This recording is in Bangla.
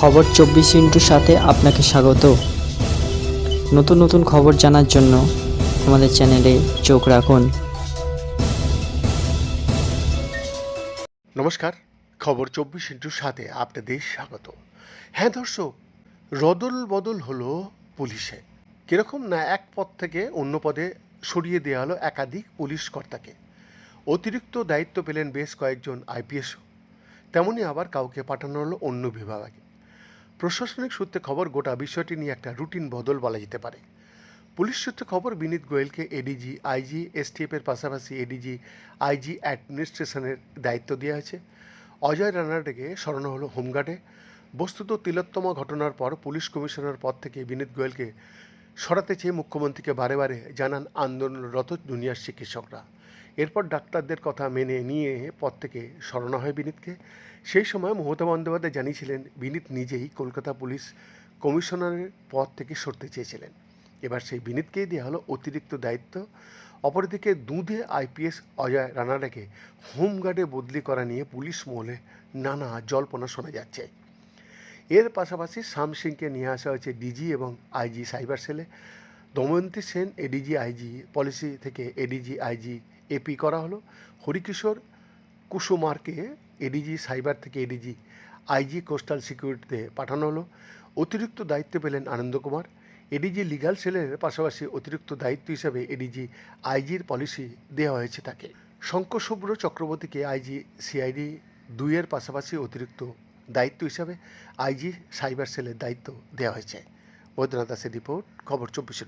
খবর চব্বিশ ইন্টুর সাথে আপনাকে স্বাগত। নতুন নতুন খবর জানার জন্য আমাদের চ্যানেলে চোখ রাখুন। নমস্কার, খবর চব্বিশ ইন্টুর সাথে আপনাদের স্বাগত। হ্যাঁ দর্শক, রদল বদল হলো পুলিশে। কীরকম না এক পদ থেকে অন্য পদে সরিয়ে দেওয়া হলো একাধিক পুলিশ কর্তাকে। অতিরিক্ত দায়িত্ব পেলেন বেশ কয়েকজন আইপিএসও। তেমনই আবার কাউকে পাঠানো হলো অন্য বিভাগে প্রশাসনিক সূত্রে খবর গোটা বিষয়টি নিয়ে একটা রুটিন বদল বলা যেতে পারে। পুলিশ সূত্রে খবর, বিনীত গোয়েলকে এডিজি আইজি এসটিএফের পাশাপাশি এডিজি আইজি অ্যাডমিনিস্ট্রেশনের দায়িত্ব দেওয়া হয়েছে। অজয় রানাডেকে সরানো হলো হোমগার্ডে। বস্তুত তিলোত্তমা ঘটনার পর পুলিশ কমিশনার পদ থেকে বিনীত গোয়েলকে সরাতে চেয়ে মুখ্যমন্ত্রীকে বারে বারে জানান আন্দোলনরত জুনিয়র চিকিৎসকরা। এরপর ডাক্তারদের কথা মেনে নিয়ে পদ থেকে সরানো হয় বিনীতকে। সেই সময় মমতা বন্দ্যোপাধ্যায় জানিয়েছিলেন, বিনীত নিজেই কলকাতা পুলিশ কমিশনারের পদ থেকে সরতে চেয়েছিলেন। এবার সেই বিনীতকেই দেওয়া হলো অতিরিক্ত দায়িত্ব। অপরদিকে দুধে আইপিএস অজয় রানাডাকে হোমগার্ডে বদলি করা নিয়ে পুলিশ মহলে নানা জল্পনা শোনা যাচ্ছে। এর পাশাপাশি শাম সিংকে নিয়ে আসা হয়েছে ডিজি এবং আইজি সাইবার সেলে। Damayanti Sen ADG IG, policy থেকে এডিজি আইজি এপি করা হলো। হরিকিশোর কুসুমারকে এডিজি সাইবার থেকে এডিজি আইজি কোস্টাল সিকিউরিটিতে পাঠানো হলো। অতিরিক্ত দায়িত্ব পেলেন আনন্দ কুমার। এডিজি লিগাল সেলের পাশাপাশি অতিরিক্ত দায়িত্ব হিসাবে এডিজি আইজির পলিসি দেওয়া হয়েছে তাকে। শঙ্কর শুভ্র চক্রবর্তীকে আইজি সিআইডি দুইয়ের পাশাপাশি অতিরিক্ত দায়িত্ব হিসাবে আইজি সাইবার সেলের দায়িত্ব দেওয়া হয়েছে। বৈদ্যনাথ দাসের রিপোর্ট খবর চব্বিশে